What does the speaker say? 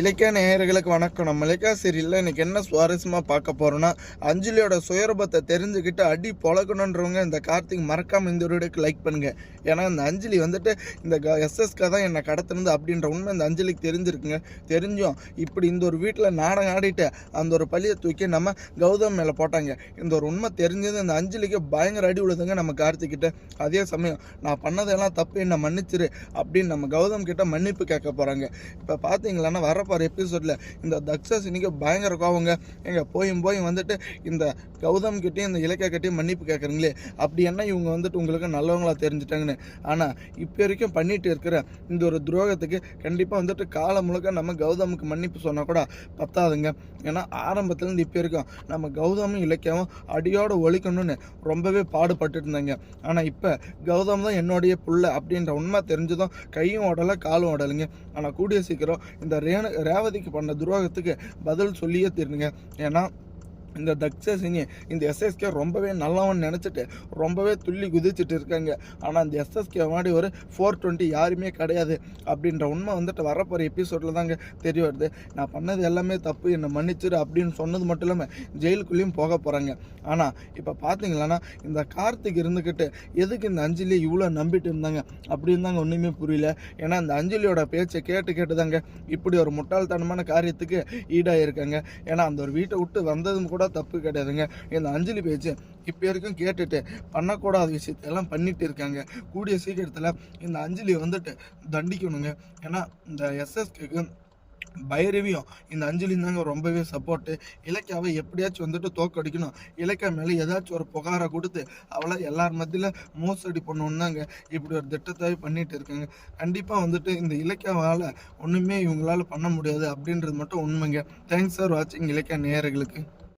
இலக்கிய நேயர்களுக்கு வணக்கம். நம்ம இலக்கிய சீரியலில் இன்னைக்கு என்ன சுவாரஸ்யமாக பார்க்க போகிறோன்னா அஞ்சலியோட சுயரூபத்தை தெரிஞ்சுக்கிட்டு அடி பொழக்கணுன்றவங்க இந்த கார்த்திக் மறக்காமல் இந்த வீடியோக்கு லைக் பண்ணுங்க. ஏன்னா இந்த அஞ்சலி வந்துட்டு இந்த க எஸ்எஸ்கா தான் என்னை கடத்துனது அப்படின்ற உண்மை இந்த அஞ்சலிக்கு தெரிஞ்சிருக்குங்க. தெரிஞ்சும். இப்படி இந்த ஒரு வீட்டில் நாடகம் ஆடிட்டு அந்த ஒரு பழியை தூக்கி நம்ம கௌதம் மேலே போட்டாங்க. இந்த ஒரு உண்மை தெரிஞ்சது இந்த அஞ்சலிக்கு பயங்கர அடி விழுதுங்க நம்ம கார்த்திக்கிட்ட. அதே சமயம் நான் பண்ணதெல்லாம் தப்பு என்னை மன்னிச்சிரு அப்படின்னு நம்ம கௌதம் கிட்ட மன்னிப்பு கேட்க போகிறாங்க இப்போ பார்த்தீங்களான்னா வரப்போகிற எபிசோடில் இந்த தக்ஷஸ் இன்னைக்கு பயங்கர கோவங்க. எங்க போயும் போய் வந்துட்டு இந்த கௌதம் கிட்டேயும் இந்த இலக்கிய கிட்டேயும் மன்னிப்பு கேட்குறீங்களே அப்படி என்ன இவங்க வந்துட்டு உங்களுக்கு நல்லவங்களாக தெரிஞ்சுட்டாங்கன்னு. ஆனால் இப்போ வரைக்கும் பண்ணிட்டு இருக்கிற இந்த ஒரு துரோகத்துக்கு கண்டிப்பாக வந்துட்டு காலம் முழுக்க நம்ம கௌதமுக்கு மன்னிப்பு சொன்னால் கூட பத்தாதுங்க. ஏன்னா ஆரம்பத்துலேருந்து இப்போ வரைக்கும் நம்ம கௌதமும் இலக்கியமும் அடியோடு ஒழிக்கணும்னு ரொம்பவே பாடுபட்டுட்டு இருந்தாங்க. ஆனால் இப்போ கௌதம் தான் என்னுடைய புள்ள அப்படின்ற உண்மை தெரிஞ்சதும் கையும் ஓடலை காலும் ஓடலைங்க. ஆனால் கூடிய சீக்கிரம் இந்த ரேணு ரேவதிக்கு பண்ண துரோகத்துக்கு பதில் சொல்லியே தீருங்க ஏன்னா இந்த தக்ஷசினி இந்த எஸ்எஸ்கே ரொம்பவே நல்லவன் நினச்சிட்டு ரொம்பவே துள்ளி குதிச்சுட்டு இருக்காங்க. ஆனால் இந்த எஸ்எஸ்கே மாதிரி ஒரு ஃபோர் டுவெண்ட்டி யாருமே கிடையாது அப்படின்ற உண்மை வந்துட்டு வரப்போகிற எபிசோடில் தாங்க தெரிய வருது. நான் பண்ணது எல்லாமே தப்பு என்னை மன்னிச்சிரு அப்படின்னு சொன்னது மட்டும் இல்லாமல் ஜெயிலுக்குள்ளேயும் போக போகிறாங்க ஆனால் இப்போ பார்த்தீங்களன்னா இந்த கார்த்திக் இருந்துக்கிட்டு எதுக்கு இந்த அஞ்சலி இவ்வளோ நம்பிட்டு இருந்தாங்க அப்படின்னு தாங்க ஒன்றுமே புரியல. ஏன்னா இந்த அஞ்சலியோட பேச்சை கேட்டு கேட்டு தாங்க இப்படி ஒரு முட்டாள்தனமான காரியத்துக்கு ஈடாகிருக்காங்க ஏன்னா அந்த ஒரு வீட்டை விட்டு வந்ததும் கூட தப்பு கிடையாதுங்க. இந்த அஞ்சலி பேச்சு இப்போ வரைக்கும் கேட்டுட்டு பண்ணக்கூடாத விஷயத்தெல்லாம் பண்ணிட்டு இருக்காங்க. கூடிய சீக்கிரத்தில் இந்த அஞ்சலியை வந்துட்டு தண்டிக்கணுங்க. ஏன்னா இந்த எஸ்எஸ்கேக்கு பைரவியும் இந்த அஞ்சலி தாங்க ரொம்பவே சப்போர்ட்டு இலக்கியாவை எப்படியாச்சும் வந்துட்டு தோக்கடிக்கணும் இலக்கியா மேலே ஏதாச்சும் ஒரு புகாரை கொடுத்து அவளை எல்லார் மத்தியில் மோசடி பண்ணணுன்னாங்க இப்படி ஒரு திட்டத்தை பண்ணிட்டு இருக்காங்க. கண்டிப்பாக வந்துட்டு இந்த இலக்கியாவால் ஒன்றுமே இவங்களால பண்ண முடியாது அப்படின்றது மட்டும் உண்மைங்க. தேங்க்ஸ் ஃபார் வாட்சிங் இலக்கிய நேயர்களுக்கு.